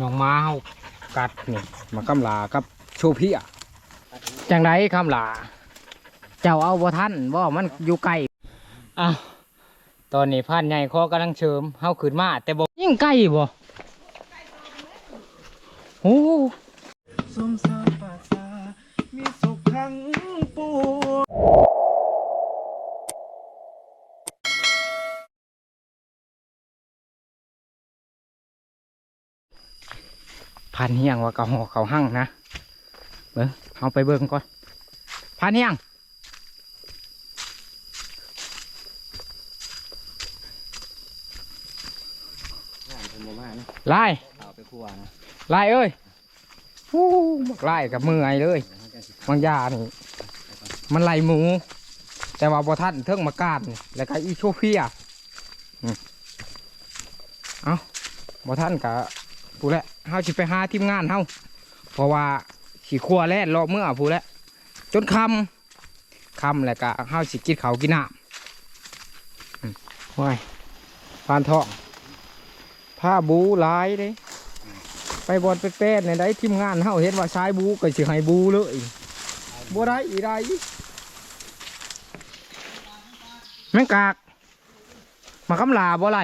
น้องม้าเฮากัดนี่มากำลากับโชเพียจังไดคำลา เจ้าเอาบ่ทันบ่มันอยู่ไกลอ้าวตอนนี้พันใหญ่คอกำลังเชิมเฮาขึ้นมา แต่บ่ยิ่งใกล้บ่โอ้ พันเฮียงว่าเกาหอเขาหั่งนะเบิ่งเอาไปเบิ่งก่อนพันเฮียงงานเป็นโมมานะไล่เอาไปครัวนะไล่เอ้ยฮู้บักไล่กับมือไอเลยบางยานี่มันไล่หมู แต่ว่าบ่ทันเทิงมากาดนี่แล้วก็อีโชเฟียอืมเอาบ่ทันกะผู้นแหละ เฮาสิไปหาทีมงานเฮาเพราะว่าสิครัวแล่นรอเมื่อผู้แหละจนคำคำแล้วก็เฮาสิกินข้ากินน้ำว้ายพานทองผ้าบูหลายเด้ไปบอลเป็ดๆในได้ทีมงานเฮาเห็นว่าชายบูก็สิให้บูเลยบัวได้อีได้แมงกาก มาคำลาบ่ไร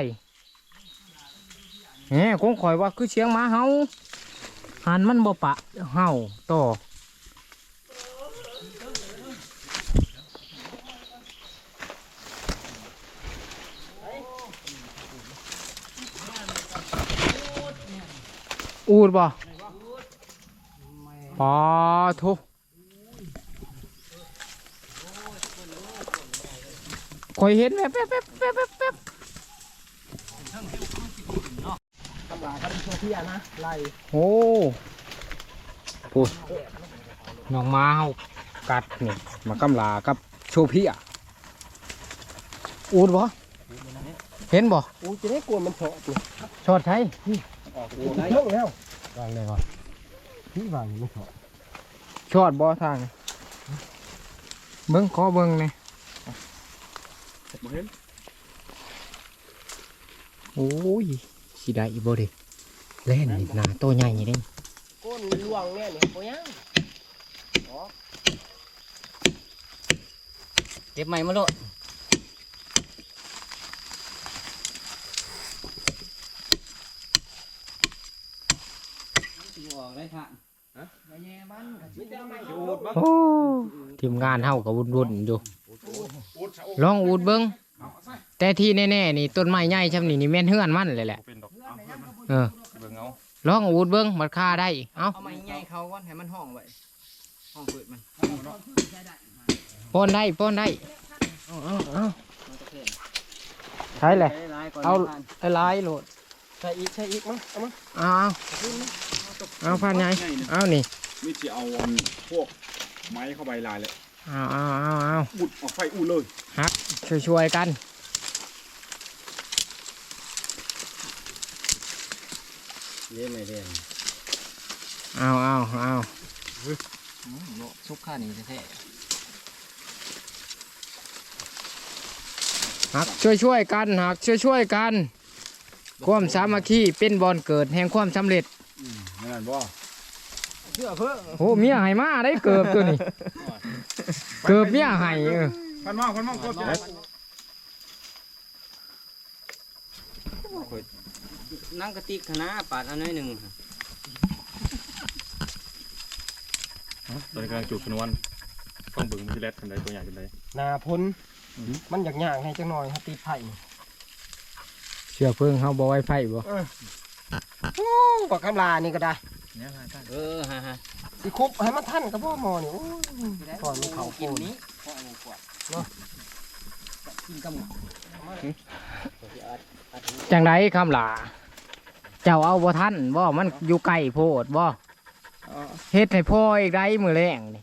แหมคงคอยว่าคือเชียงหมาเฮาหันมันบ่ปะเฮาต่ออูดบ่ปอทุคอยเห็นแป๊บแป๊บแป๊บแป๊บ แป๊บแป๊บตำราก็เป็นโชเพียนะไล่โอ้พูดน้องม้าเฮากัดนี่มากำลากับโชเพียอูดบ่เห็นบ่อูจะได้กวนมันเฉาะตัวชอดใช้ออกอูได้เยอะแล้ววางเลยก่อนพี่วางมันเฉาะชอดบ่ทางเบิ้งขอเบิ้งนี่บ่เห็นโอ้ย สิได้อีบ่เดิเล่นนี่หนาโตใหญ่นี่เด้ก้นลวงเนี่ยนี่โอ้ยังเก็บใหม่มาโลดโอ้ทีมงานเฮากับวุ่นๆอยู่ลองอูดเบิ้งแต่ที่แน่ๆนี่ต้นไม้ใหญ่ช่ำนี่นี่แม่นเฮือนมันเลยแหละ เป็นดอกเอาเพื่อนมันเออเบิ่งเอาลองอูดเบิ้งมันค่าได้เอ้าเอาไม้ใหญ่เขาก่อนให้มันห้องไว้ห้องเปิดมันป้อนได้ป้อนได้เอาเอาเอาใช่เลย ใช้ลายก่อนเอา ผ่านไอ้ลายโหลดใช่อีกใช่อีกมั้งเอามั้งเอาเอาเอาพันไงเอานี่มีที่เอาอันพวกไม้เข้าไปลายเลยเอาเอาเอาเอาอุดเอาไฟอุดเลยช่วยๆกัน เรียนไม่เรียนเอาเอาเอาซุกข้านี่แท้หักช่วยๆกันหักช่วยๆกันความสามัคคีเป็นบอลเกิดแห่งความสำเร็จนั่นบ่เชื่อเพิ่งโอ้เมียให้มาได้เกิบตัวนี้ เกิบเมียให้เออพันมากพันมากก็จะได้ ๆ นั่งกระติกคณะปาดเอาหน่อยหนึ่งตอนนี้กำลังจูบชนวนต้องเบิ่งมันจะแรดกันได้ตัวใหญ่กันได้หนาพ้นมันอยากย่างให้จังหน่อยให้ตีไผ่เชื่อเพิ่งเฮาบ่ไว้ไฟบ่ปากคำลานี่ก็ได้เออฮะฮะสิคุบให้มันทันกับพ่อหมอนี่โอ้ยก่อนมันเขากิโกนนนี้พอเอาขวดเนาะกินกับหมูจังไดคำหลา เจ้าเอาบ่ทันบ่มันอยู่ไกลโพดบ่เฮ็ดให้พ่ออีกได้มื้อแรงนี่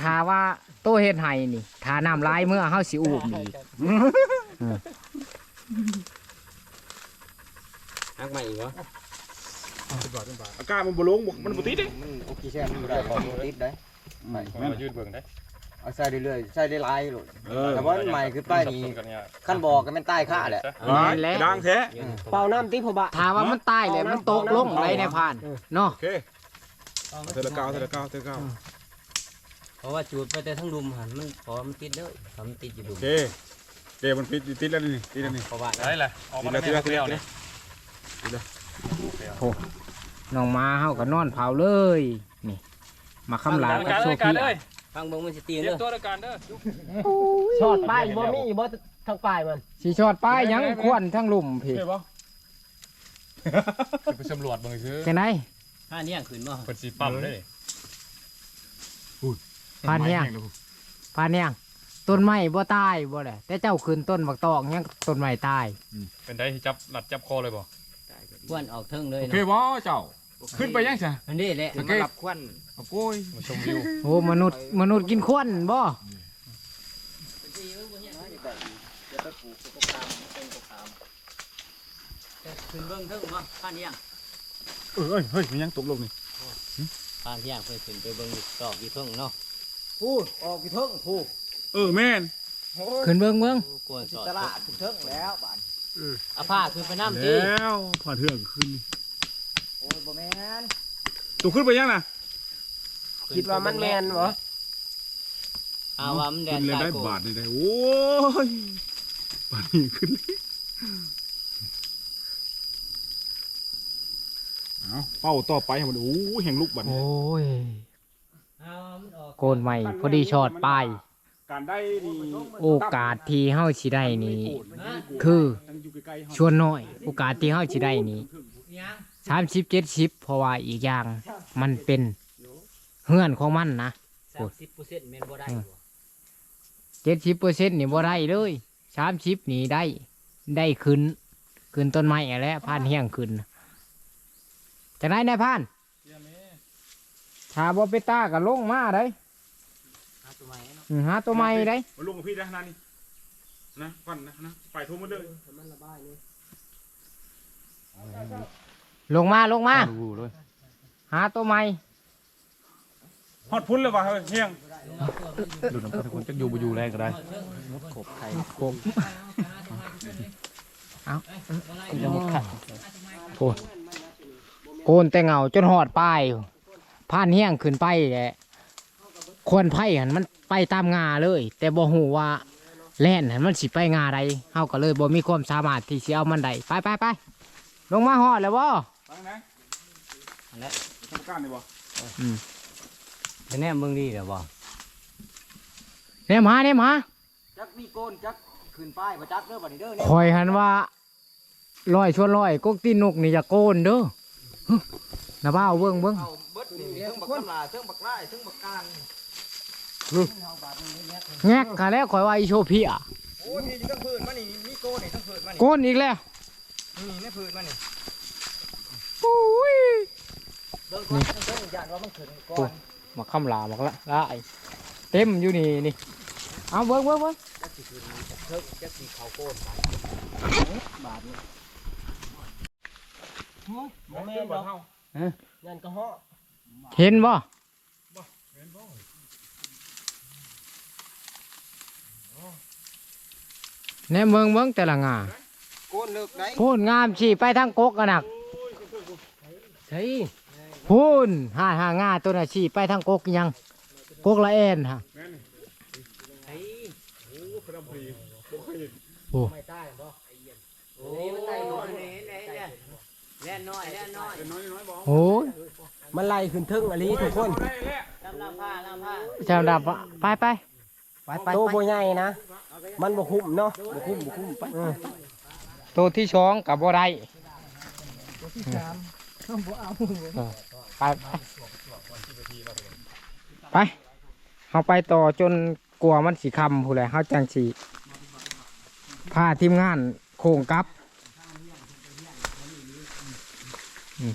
ถ้าว่าโตเฮ็ดให้นี่ถ้าน้ำลายเมื่อเฮาสิอูมอีกฮักใหม่อีกเหรออากาศมันบ่ลงบ่มันบ่ติดเด้มันโอเคใช่ไหมได้ของติดได้มันยืดเบิ่งได้ เอาใส่เรื่อยๆใส่ได้หลายโลดเออ แต่ว่ามันใหม่ขึ้นไปนี่สับสกันเนี่ยขั้นบอกก็แม่นใต้ค่าแหละหลายดังแท้เป่าน้ำติ๊กผมบะถามว่ามันตายเลยมันตกลงไรในผ่านเนาะโอเคเทละเก้าเทละเก้าเทละเก้าเพราะว่าจูดไปแต่ทั้งลุมหันมันพอมันติดเด้อทำมันติดอยู่ลุโอมเคเดี๋ยวมันปิดติดแล้วนี่ติดแล้วนี่เพราะว่า ได้เลยออกมาได้ไหมเดียวเนี่ยน้องมาเฮาก็นอนเผาเลย นี่ มาคำลากับโซการ ฟีเลยฟังเบิ่งมันสิตีเตรียเด้มอตัวรายการเด้อชอดป้ายบ่มีบ่ทางป้ายมันสีชอดป้ายหยังควนทั้งลุ่มพี่เฮ้ยบ่ไปสำรวจเบิ่งซื้อจังไดห้าเนี่ยขึ้นบ่เปิดสีปั๊มเลยผ่านยังผ่านยังต้นไม้บ่ตายบ่แหละแต่เจ้าขึ้นต้นบักตอกยังต้นไม้ตายเป็นได้จับหลัดจับคอเลยบ่ควนออกเทิงเลยโอเคบ่เจ้า ขึ้นไปยังจ้ะอันนี้แหละโอเครับควันโอ้ยมาชมวิวโอ้มนุษย์มนุษย์กินควนบ่ขึ้นเบิ่งเทิงบ่ผ่านยังเอ้ยเฮ้ยมันยังตกลงนี่ผ่านยังไปขึ้นไปเบิ่งอยู่ตอกอยู่เทิงเนาะพูดออกอยู่เทิงพูดเออแม่นขึ้นเบิ่งเบิ่งกวนสอดตลาดถึงเทิงแล้วบาดเอาผ้าขึ้นไปน้ำตีแล้วผ่าเถื่อนขึ้นนี่ โอ้ยบ่แม่นตัวขึ้นไปยังน่ะคิดว่ามันแม่นบ่เอาว่ามันแดขึ้นนเลยกาได้โกบาทนี่ได้โอ้ยบาทนี่ขึ้นเลยเอาเป้าต่อไปให้มันโอ้ยแห่งลูกบัตรโอ้ยเอาว่ามันออกโกนใหม่พอดีชอดป้ายการได้นี่โอกาสที่เฮาสิได้นี่ คือ ตั้งอยู่ใกล้ๆเฮา ชวนน้อย โอกาสที่เฮาสิได้นี่ ยัง สามสิบเจ็ดสิบเพราะว่าอีกอย่างมันเป็นเฮือนของมันนะสามสิบเปอร์เซ็นต์แม่นบ่ได้บ่เจ็ดสิบเปอร์เซ็นต์นี่บ่ได้เลยสามสิบนี่ได้ ได้ขึ้น ขึ้นต้นไม้อะไรผ่านเฮียงขึ้นจะได้นายผ่านถ้าบ่ไปตาก็ลงมาได้เอาตัวใหม่เนาะอืมหาตัวใหม่ได้มาลงกับพี่นะนานี่นะฟันนะนะไปทุ่มมาเลยมันระบายเลย ลงมาลงมาดูเลย หาตัวใหม่ฮอดพุ่นเลยว่ะเฮ้ยเฮียงดูน้ำพันคนจะอยู่บ่อยู่แรงก็ได้กบไข่กบเอาโพดโกนแต่เงาจนหอดปลายผ่านเฮียงขึ้นไปแหละควรไผ่หันมันไปตามงาเลย แต่บ่ฮู้ว่าแล่นหันมันสิไปงาใดเฮาก็เลยบ่มีความสามารถที่สิเอามันได้ไปไปไปลงมาหอดแล้วบ่ ฟังนะและทำการดีบ่แต่แน่เบิ่งดีเด้อบ่เนี่ยมาเนี่ยมาจักมีโกนจักขึ้นป้ายบ่จักเด้อบัดนี้เด้อเนี่ยคอยหันว่าลอยชวนลอยกกตีนกนี่อย่าโกนเด้อฮึนะบ้าวเบิ่งเบิ่งเอาเบิดนี่เทิงบักตลาดเทิงบักไร่เทิงบักกลางแงกขาแล้วคอยว่าอีโชเพียโอ้ยมีอยู่ทั้งพื้นมานี่มีโกนนี่ทั้งพื้นมานี่โกนอีกแล้วนี่ในพื้นมานี่ โอ้ยเบิ่งก่อนเทิงย่านว่ามันขึ้นก่อนมาคำลาบอกละละไอ้เต็มอยู่นี่นี่เอาเบิ่งเบิ่งเบิ่งจักสิขึ้นเทิงจักสิเข้าโกนบาดนี้บ่แม่นบ่เฮานั่นก็เหาะเห็นบ่แน่เบิ่งเบิ่งแต่ละงาโกนเลิกไหนพูนงามฉีไปทางกกอะนัก ใช่พูนหาหางาตัวน่ะฉีไปทางกกยังกกละแอนฮะแม่นนี่ใช่โอ้กระดำพรีบ่เคยเห็นโอ้ไม่ใต้บ่ไอ้เหี้ยโอ้ยมันใต้น้อยนี่แน่แน่น้อยแน่น้อยเป็นน้อยน้อยบ่โหมันไล่ขึ้นทึ่งอลีทุกคนได้แล้วลำลำผ้าลำผ้าเจ้าดับอะไปไปไปไปโตบ่ใหญ่นะ มันบ่คุ้มเนาะบ่คุ้มบ่คุ้มไปตัวที่สองกับบ่ได้เออ ไปไปไปเขาไปต่อจนกลัวมันสีคำผู้ใดเขาจังสีพาทีมงานโค้งกลับอืม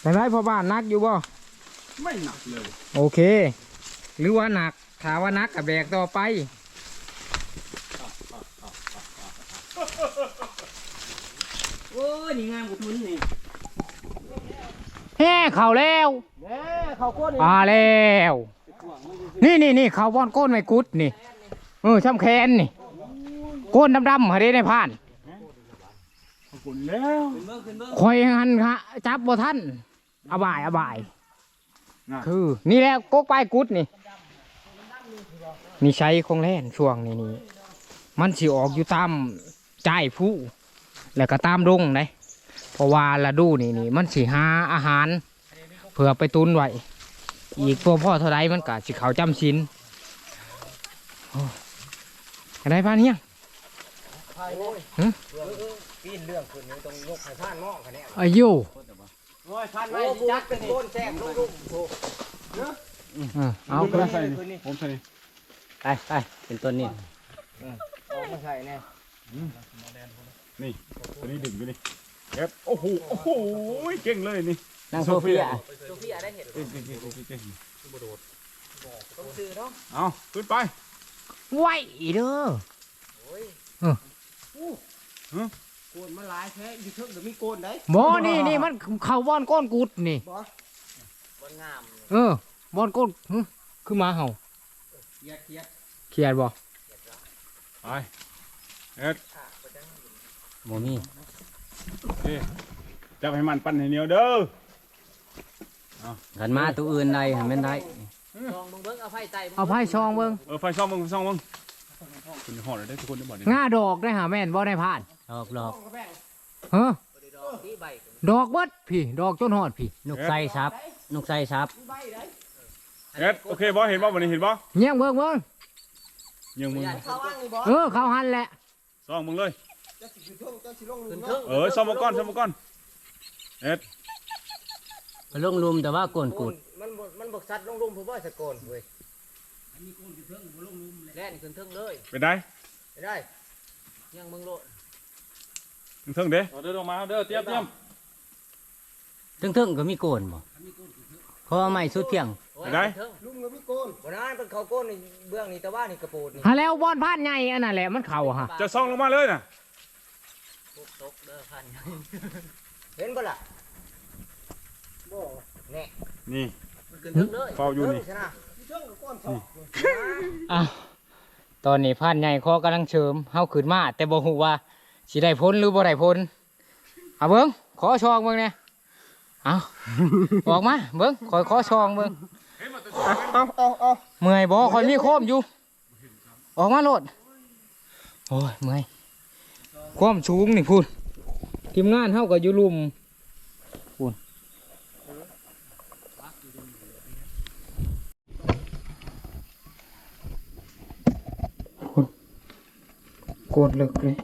เป็นไรพ่อบ้านนักอยู่บ่ไม่หนักเลยโอเค หรือว่าหนักถามว่านักกับแบกต่อไปโอ้ยนี่งามกว่าทุนนี่ แห่เข่าแล้วแหมเขาโคตรมาแล้วหวังมันสินี่นี่นี่เขาบอนโก้นไม่กุดนี่เออช่ำแคนนี่โก้นดำๆหาได้ในผ่านขอบคุณแล้วคอยหันฮะจับบ่ท่านอบายอบายน่ะคือ นี่แหล้วกกปลายกุดนี่นี่ใช้คงแล่นช่วงนี้นี่มันสิออกอยู่ตามจ่ายผู้ แล้วก็ตามดงเลย เพราะว่าละดูนี่นี่มันสิหาอาหารเพื่อไปตุนไว้อีกพวกพ่อเท่าไรมันก็สิเขาจำชินโอ้อะไรบ้านเฮียปีนเรื่องขึ้นนี่ต้องยกให้ผ่านหม้อคะแนนอายุโอ้ยผ่านไว้จัดเป็นโคนแซ่บลงลุมโอ้เออเอาไปใส่นี่ผมใส่นี่ไปไปเป็นต้นนี่เอามาใส่แน่นี่ตัวนี้ดึงอยู่นี่ เก็บโอ้โหโอ้โหเก่งเลยนี่นางโซเฟียโซเฟียได้เห็นเก่งเก่งเก่งเก่งเก่งต้องซื้อเนาะเอาขึ้นไปไหวเด้อโอ้ยโกนมาหลายแท้อยู่เทิงเดี๋ยวมีโกนได้บ่นี่นี่มันเขาบอนก้อนกุดนี่บนงามเออบอนก้นหึคือหมาเห่าเคียดเคียดเขียดบ่ไปเอ็ดโมมี่ จับให้มันปั้นให้เหนียวเด้อกันมาตัวอื่นใดให้มันได้ลองมึงเบิ้งเอาไฟไต่เอาไพ่ช่องเบิ่งเออไฟซ่อมมึงไฟซ่อมมึงคุณห่อเลยได้ทุกคนได้บ่เนี่ยง่าดอกได้หาแม่นบ่ได้ผ่านดอกดอกเฮ้อที่ใบดอกเบิดพี่ดอกจนหอดพี่นกไส้ซับนกไส้ซับใบได้เอ็ดโอเคบ่เห็นบ่วันนี้เห็นบ่เงี้ยงเบิ่งเบิ่งยังมึงเขาว่างนี่บ่เออเขาหันแหละซ่อมมึงเลย จะสิขึ้นเทิงจะสิลงขึ้นเนาะเทิงเออซ่อมมาก่อนซ่อมมาก่อนเอ็ดลงลุมแต่ว่าโกนกุดมันบ่มันบกสัตว์ลงรุมผมว่าสะโกนเว้ยแล่นขึ้นเทิงเลยไปได้ไปได้ยังมึงโลดถึงเทิงเด้เอาเดินออกมาเด้อเตรียมเตรียมทึ่งๆก็มีโกนบ่เพราะว่าไม่สุดเที่ยง โอ้ยขึ้นเทิงลุงก็มีโกนบ่นานเป็นเขาโกนนี่เบื้องนี่แต่ว่านี่กระโปดนี่หาแล้วบอนผ่านใหญ่อันนั้นแหละมันเข่าฮะจะซ่องลงมาเลยน่ะปุ๊บ ตกเด้อพันเห็นบ่ล่ะบ่แน่นี่ขึ้นเทิงเลยเฝ้าอยู่นี่เทิงชะอ้าวตอนนี้ผ่านใหญ่คอกำลังเชิมเฮาขึ้นมา แต่บ่ฮู้ว่าสิได้พ้นหรือบ่ได้พ้นเอาเบิ่งขอช่องเบิ่งเนี่ยเอาออกมาเบิ่งขอขอช่องเบิ่งเอาเอาเอาเมื่อยบ่คอยมีโคมอยู่ ออกมาโลดโอ้ยเมื่อย ความสูงนี่พูดทีมงานเฮาก็อยู่ลุมพูดโกดเลิกเลย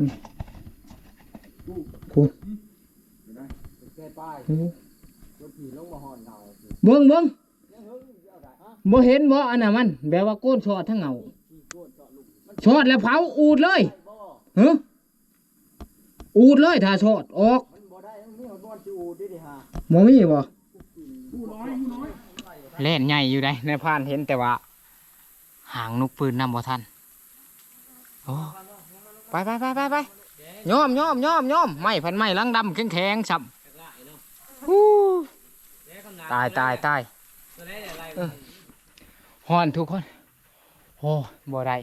นี่พูดเบิ้งเบิ้งบ่เห็นบ่อันน่ะมันแบบว่าโกนชอดทั้งเงาชอดแล้วเผาอูดเลย ฮะอูดเลยถ้าชอดออกบ่มีบ่เล่นใหญ่อยู่ได้ในพานเห็นแต่ว่าหางนกปืนนำบ่ทันโอ้ไปไปไปไปไปยอมยอมยอมยอมไม่พันไม่ลังดำแข็งแข็งๆสับฮู้ตายตายตายฮอนทุกคน โอ้บ่ได้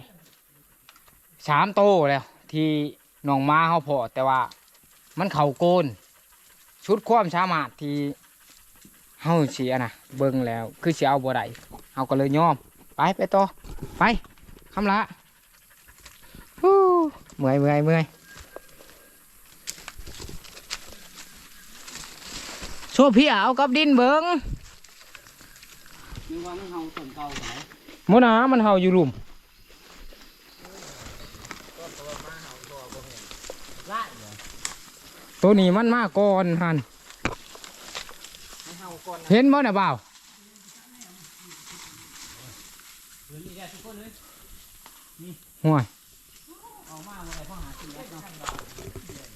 สามโตแล้ว ที่หนองม้าเขาพอแต่ว่ามันเข่าโกน ชุดความสามารถที่เฮาเสียนะเบิ่งแล้ว คือสิเอาบ่ได้เฮาก็เลยยอม ไปไปต่อไปคำละฮู้เมื่อยเมื่อยเมื่อยโซเพียเอากับดินเบิงนึกว่ามันเฮาต้นเก่าไหนมนามันเห่าอยู่หลุม ตัวนี้มันมาก่อนหันเห็นบ่น่ะบ่าวห่วย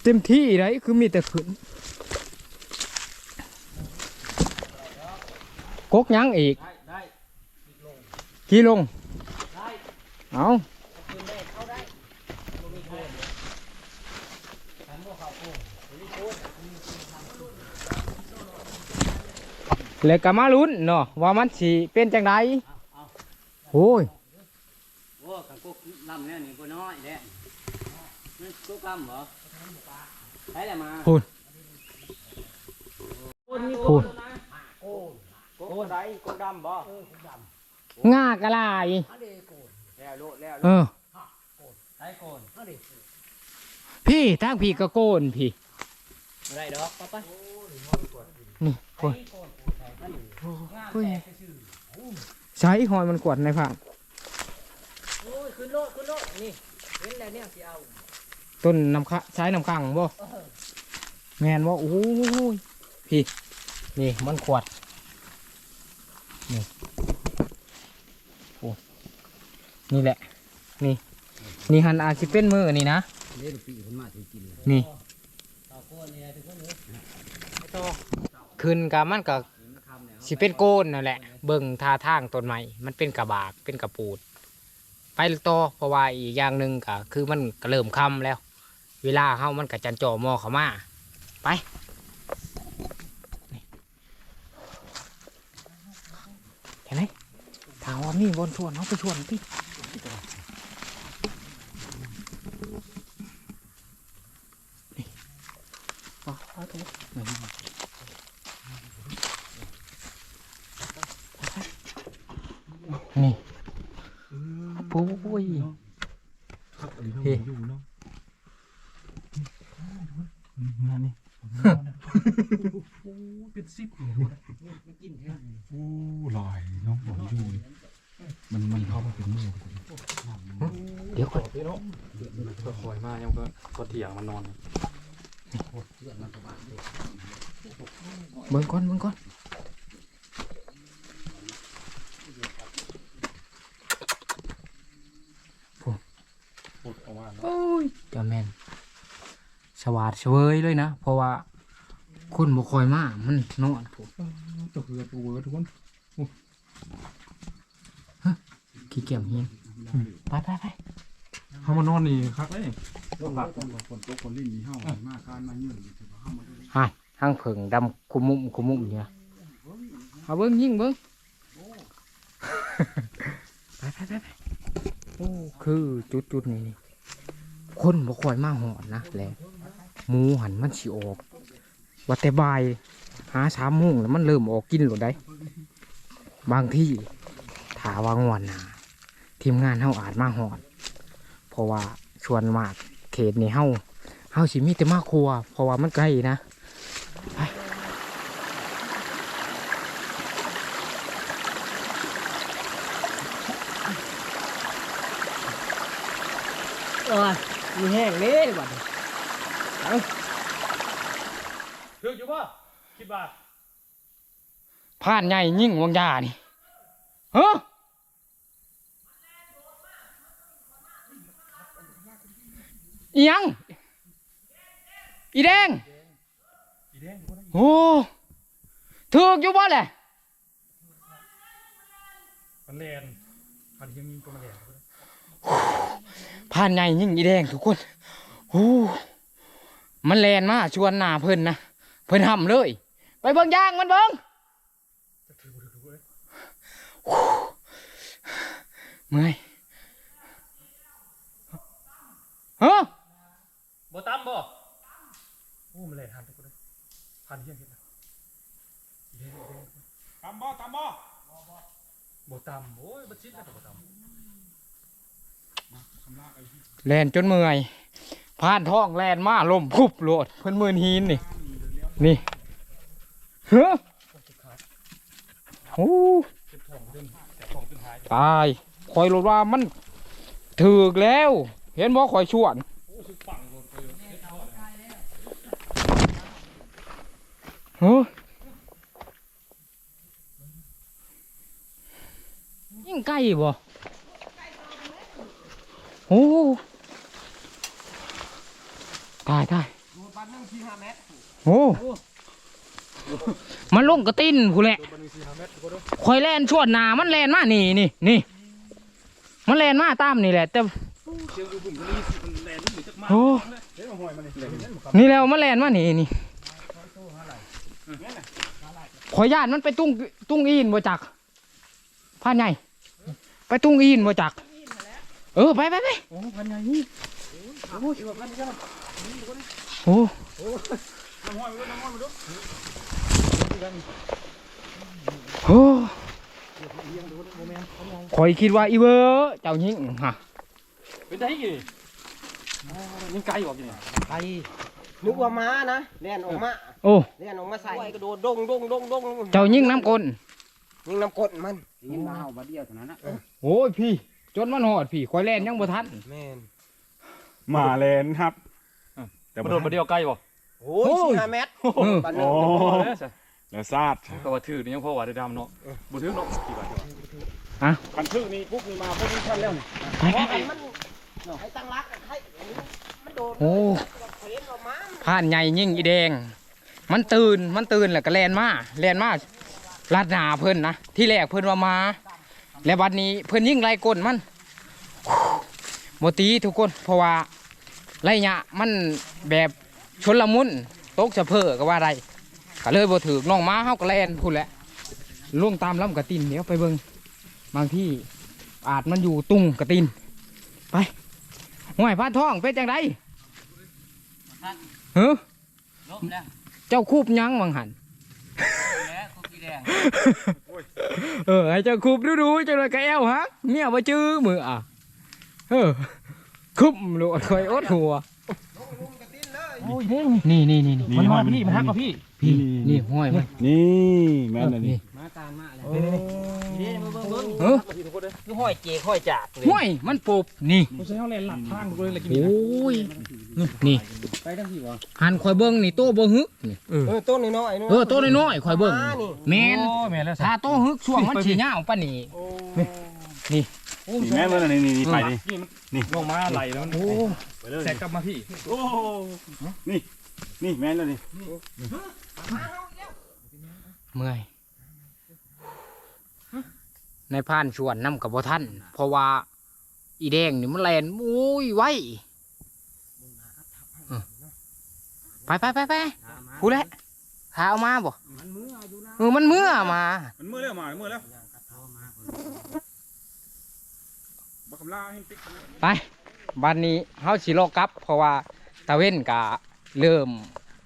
เต็มที่ไรคือมีแต่ขึ้นกกหยังอีกกี่ลง เอา แล้วก็มาลุ้นเนาะว่ามันสิเป็นจังไดโอ้ยโอ้ขังกุกลำเนี่ยนี่บ่น้อยแหละนี่กุกลำเหรอใช่แหละมาพูดพูดโกนไรโกนดำบ่ง่ากะลายแล้วโลดแล้วเออใช้โกนพี่ทางพี่ก็โกนพี่ไม่ได้ดอกป้าป้านี่โกน โอ้ยใช้หอยมันกวดในผ้าโอ้ยขึ้นโลดขึ้นโลดนี่เห็นแล้วเนี่ยสิเอาต้นน้ำคะใช้น้ำขังบ่แมนบ่โอ้ยพี่นี่มันขวดนี่โอ้นี่แหละ นี่ นี่หันอาจสิเป็นมือนี่นะเล่นปีคนมาถึงกินนี่ต่อโกนเนี่ยทุกคนเลยขึ้นกับมันกับ สิเป็นโกนนั่นแหละ เบิ่งท่าทางต้นไม้มันเป็นกระบากเป็นกระปูด ไปต่อเพราะว่าอีกอย่างหนึ่งก็คือมันก็เริ่มค่ำแล้ว เวลาเฮามันก็จันจ่อมอเข้ามาไปเห็นไหมถามว่ามีบนชวนเขาไปชวนพี่นี่เอาเอาเถอะไม่ได้นี่โอ้ย เฮ้ อยู่เนาะงานนี่ เป็นสิบโอ้ลอยเนาะบอกอยู่มันมันเข้ามาเป็นมือเดี๋ยวก่อนพี่เนาะก็คอยมายังก็ก็เถียงมันนอนเบิ่งก่อนเบิ่งก่อนพูดออกมาโอ้ยจ้าแม่นสวาดเฉยเลยนะ เพราะว่า คนบ่คอยมา มันนอนผมตกเรือตัวเวอร์ทุกคนขี้เกียจเฮียนไปไปไปเขามานอนนี่ครับเอ้ยหลับคนตกคนลิ้นนี่เฮามาการมาเยื่อนี่ถือว่าเฮามาด้วยหายห้างเผิงดำคุมมุมคุมมุมเนี่ยเอาเบิ้งยิงเบิ้งไปไปไปไปโอ้คือจุดจุดๆนี้นี่คนบ่คอยมาหอนนะแหละหมูหันมันสิออก ว่าแต่บายหาสามโมงแล้วมันเริ่มออกกินหรือได้ บางที่ถาวางวันนาทีมงานเฮาอาจมาหอนเพราะว่าชวนมากเขตในี้เฮาเฮาสิมีแต่มาครัว เพราะว่ามันใกล้นะเออมีแห้งเลยบัดนี้ ถืออยู่ป่ะคิดว่าผ่านใหญ่ยิ่งวงยานี่เฮ้ออีหยัง อีแดงอีแดงอยู่บ่ได้โอ้ถูกอยู่บ่แหละมันแลนมันยังมีตัวมันแลนผ่านใหญ่ยิ่งอีแดงทุกคนโอ้มันแลนมาชวนหน้าเพิ่นนะ เพิ่นห้ำเลย ไปเบิ่งยางมันเบิ่งเมื่อยเฮ้อบ่ตามบ่โอ้มันแลนหันทุกคนเลยหันเที่ยงเห็นนะอีแดงอีแดงตามบ่ตามบ่บ่ตามโอ้ยบ่ชิดแล้วก็บ่ตามคำลาไอ้ที่แลนจนเมื่อยผ่านท้องแลนมาลมพุบโลดเพิ่นมืนหินนี่ นี่เฮ้อโอ้ตายคอยรถว่ามันถึกแล้ว เห็นบ่คอยชวนเฮ็ดท้องเฮ้อยิ่งใกล้บ่โอ้ตายตาย โอ้มันลงกระติ้นผู้นแหละตัวบัน1 4 5เมตรทุกคนเด้อคอยแลนชวดหนามันแลนมานี่นี่นี่มันแลนมาตามนี่แหละแต่เชียงอยู่บุ่มก็นี่มันแลนเหมือนจักมาโอ้เฮ้ยเอาหอยมานี่แลนเห็นบ่ครับนี่แล้วมันแลนมานี่นี่ขอยย่านมันไปตุ้งตุ้งอีนบ่จักพานใหญ่ไปตุ้งอีนบ่จัก เออไปไปไปโอ้พันใหญ่นี่โอ้น้ำห้ อยมาดูน้ำห้อยมาดูโหคอยคิดว่าอีเวอร์เจ้าหญิงฮะเป็นได้กี่ยังไกลบอกกี่เนี่ยไปนึกว่าม้านะเลียนออกมาโอ้เลียนออกมาใส่กระโดดดงดงดงดงเจ้าหญิงน้ำกลยิงน้ำกดมันยิงมาเอามาเดียวเท่านั้นนะโอ้ยพี่จนมันหอดพี่คอยแล่นยังบ่ทันแม่นมาแลนครับแต่มาโดนมาเดียวไกลบ อกโอ้ยสี่ห้าเมตรเออปันโอ้นึงแล้วซาดก็ว่าถือนี่ยังพอว่าได้ดำเนาะบุถือเนาะกี่บาทคันทึกนี่ปุ๊บนี่มาปุ๊บนี่ขั้นแล้วนี่ไปไปไปมันให้ตั้งรักให้มันโดดโอ้เห็นออกมาผ่านใหญ่ยิ่งอีแดง มันตื่นมันตื่นแล้วก็แลนมาแลนมาลาดหนาเพิ่นนะที่แรกเพิ่นว่ามา แล้วบัดนี้เพิ่นยิ่งไล่ก้นมันบ่ตีทุกคนเพราะว่าไล่ยะมันแบบ ชนละมุนตกสะเพอก็ว่าได้ก็เลยบ่ถือน้องม้าเฮาก็แลนพูดแหละล่วงตามลำกระตินเดี๋ยวไปเบิ่งบางที่อาจมันอยู่ตุงกระติน ไปห่วยพานท้องเป็นจังไดเฮ้อลบแล้วเจ้าคูบยังวังหันแล้วคุกกี้แดงเออให้เจ้าคูบดูดูๆจังเลยกะแอวฮะเมียมาจื้อมืออะเออคุบลูกคอยอดหัว โอ้ยเด้งนี่นี่นี่มันมาพี่มันฮักกับพี่พี่นี่ห้อยมันนี่แม่นอันนี้มาตามมาเลยนี่นี่นี่มาเบิ่งเบิ่งเออคือห้อยเจห้อยจากเลยห้อยมันปบนี่ผมใช้เขาแลนหลักทางเลยเลยกินโอ้ยนี่ไปทั้งที่วะหันคอยเบิ้งนี่โตบ่ฮึกนี่เออต้นน้อยๆเออโตน้อยๆคอยเบิ้งมานี่แมนโอ้แม่แล้วถ้าโตฮึกช่วงมันสีเหย้าปะนี่ นี่แม่นมันอันนี้นี่นี่ไปนี่นี่มันลงมาไหลแล้วมันโอ้ไปเลยแสกกลับมาพี่โอ้นี่นี่แม่นแล้วนี่เมื่อยในพานชวนน้ำกับบ่ท่านเพราะว่า อีแดงนี่มันแลนโอ้ยไวเออไปไปไปไปพูดแล้วหาเอามาบ่เออมันเมื่อมา มันมือแล้วมามือแล้วบั กคำลาให้ติ๊กไปบ้านนี้เฮาสิโลกลับ เพราะว่าตะเว้นกะเริ่ม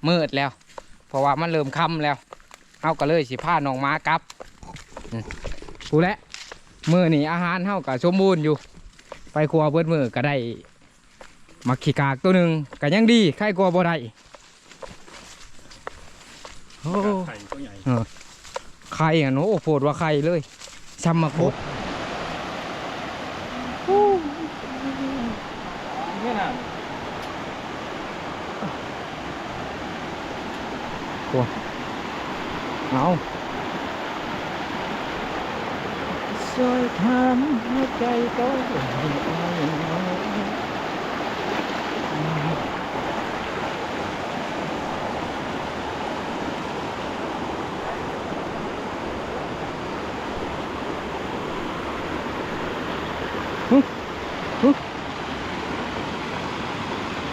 มืดแล้ว เพราะว่ามันเริ่มค่ำแล้วเฮาก็เลยสิพาน้องม้ากลับอืมพูดแล้วมื้อนี้อาหารเฮาก็สมบูรณ์อยู่ ไปครัวเบิดมือก็ได้มักขี้กากตัวหนึ่งก็ยังดีใครกลัวบ่ได้โอ้ไข่ตัวใหญ่ไข่อะโนโผดว่าไข่เลยซ้ำมักบดเนี่ยน่ะ เอาช่วยทำให้ใจก็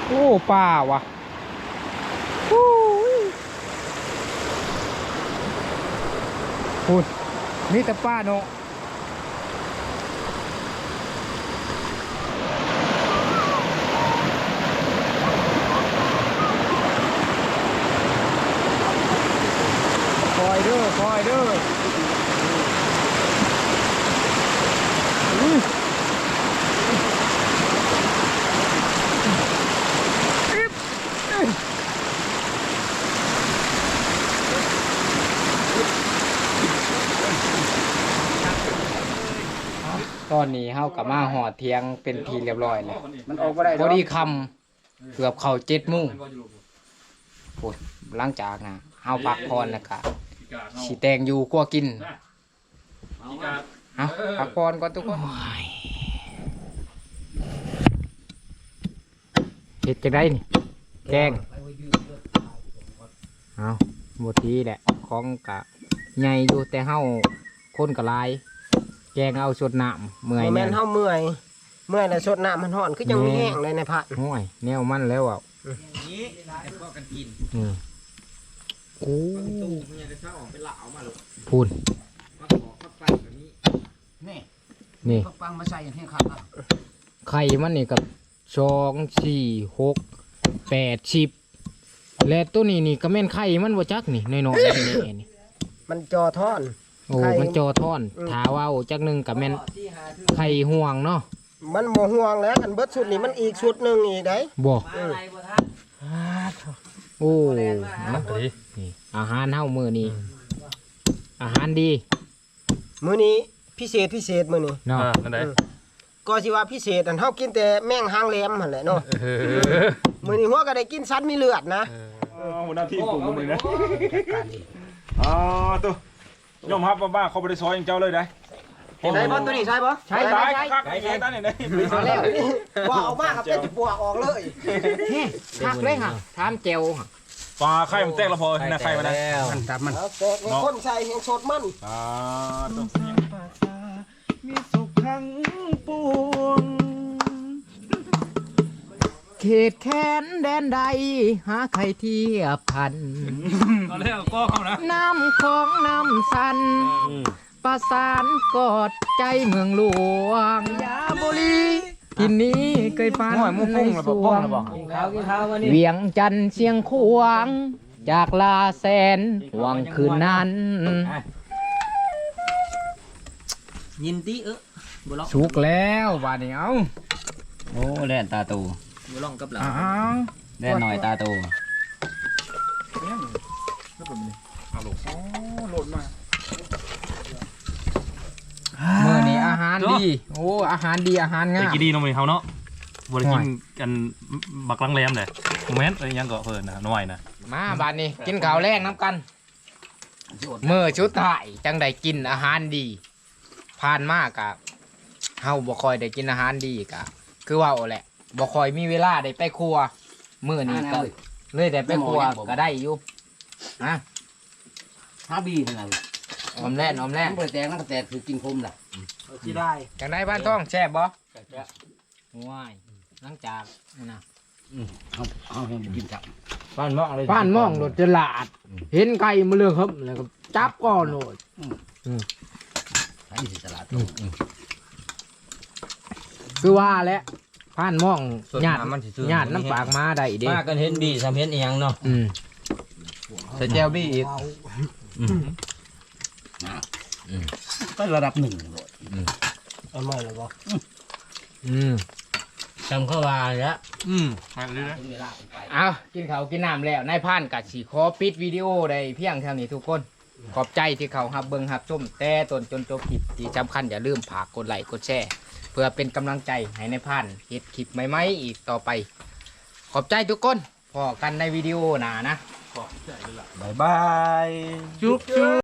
โอ้ป่าวะฮู้ย พูดนี่แต่ป้าเนาะคอยเด้อคอยเด้ออุ้ยอิ๊บอิ๊บตอนนี้เฮากลับมาหอดเทียงเป็นทีเรียบร้อยแล้วมันออกมาได้พอดีคำเกือบเข้าเจ็ดโมงพูดหลังจากนะเฮาพักพรแล้วก็สีแตงอยู่กลัวกินเอาพักพรก่อนทุกคนเห็ดจะได้นี่แกงเอาบททีแหละของกะใหญ่อยู่แต่เฮาคนกะลาย แกงเอาสดน้ำเมื่อยแม่แน่นเฮาเมื่อย เมื่อยแล้วสดน้ำมันห่อนคือยังมีแห้งเลยในผัดห้วยแนวมันแล้วอะนี่ก็กันกินอืมโอ้ตู้มันยังจะเช้าออกไปหล่าเอามาหรอกพูนพักหมอพักปั่นแบบนี้นี่นี่พักปังมาใส่อย่างที่ครับไข่มันนี่กับสองสี่หกแปดสิบและตัวนี้นี่ก็แม่นไข่มันบ่จักนี่น้อยๆนี่นี่มันจอท่อน โอ้ ไข่ มันจอท่อนอืมถาว่าเอาจักหนึงกับแม่นไข่ห่วงเนาะมันบ่ห่วงแล้วอันเบิดชุดนี่มันอีกชุดหนึงอีกได้บ่อะไรบ่ทันโอ้เนาะนี่อาหารเฮามื้อนี้อาหารดีมื้อนี้พิเศษพิเศษมื้อนี้เนาะอ่านั่นได้ก็สิว่าพิเศษอันเฮากินแต่แมงหางแหลมหั่นแหละเนาะเออมื้อนี้หัวก็ได้กินสัตว์มีเลือดนะหัวหน้าที่กลุ่มมึงนะอ๋อตัว ยอมรับว่าบ้าเขาบริซอยอย่างเจ้าเลยได้ได้บ่ตัวนี้ใช่บ่ใช่ตาใช่ยคักไอ้เงี้ยตั้งเนี่ยได้แล้วว่าเอามาครับเป็นสิบวกออกเลยคักเลยค่ะถามแจวค่ะปลาไข่มันแตกแล้วพอนะไข่มันนะมันตับมันเอาแตกในคนใส่แห่งสดมันอ่าตัวมีสุขทั้งปวง เขตแค้นแดนใด หาใครเทียบพัน ตอนแรกก็เข้านะน้ำของน้ำสัน ประสานกอดใจเมืองหลวงยาบุรีที่นี้เคยฝันในสวงกินข้าวกินข้าววันนี้เวียงจันทร์เชียงขวาง จากลาแสนหวังคืนนั้น ยินดีเออบ่ลองสุกแล้วบาดนี้เอาโอ้แล่นตาตู อยู่ร่องกับหลังอ้าวแล่นหน่อยตาตูเมื่อนี้อาหารดี โอ้อาหารดีอาหารงาแต่มกี่ดีเน้องมือเฮาเนาะบ่ได้กิห่นวยกันบักลังแรมเลยแม่นเอ้ยยังก็เพิ่นนะน้อยนะมาบาดนี้กินข้าวแรกน้ำกันเมื่อชุดถ่ายจังได้กินอาหารดีผ่านมากกะเฮาบ่ค่อยได้กินอาหารดีกะ คือว่าเอาแหละ บ่ค่อยมีเวลาได้ไปครัวมื้อนี้ก็เลยได้ไปครัวก็ได้อยู่ฮะฮาบีนั่นน่ะออมแล่นออมแล่นมันบ่ได้แตกมันก็แตกคือกินคมล่ะสิได้จังได้บ้านท้องแซ่บบ่ว้ายหลังจากนั่นนะเอาเอาให้มันกินจับบ้านมองเลยบ้านม่องรถจะลาด เห็นไก่มาเลือกครับแล้วก็จับก่อนโลดใช้สิสลัดคือว่าแหล้ว ผ่านม่องส่วนญาติน้ำมันสิซื้อญาติน้ำปากมาได้เด้มากันเห็นบีทำเห็นเอียงเนาะอืมใส่แจวบี้อีกก็ระดับหนึ่งโลดเอามาแล้วบ่อืมจำเข้าว่าแล้วอืมมาเรื่อยถึงเวลาไปเอากินข้าวกินน้ำแล้วนายพรานกัดสีขอปิดวิดีโอได้เพียงเท่านี้ทุกคน ขอบใจที่เขาหับเบิงหับชมแต่ต้นจนจบคลิปที่สำคัญอย่าลืมฝากกดไลค์กดแชร์ เพื่อเป็นกำลังใจให้นายพรานเฮ็ดคลิปใหม่ๆอีกต่อไป ขอบใจทุกคนพอกันในวิดีโอหน้านะ บายบาย จุ๊บจุ๊บ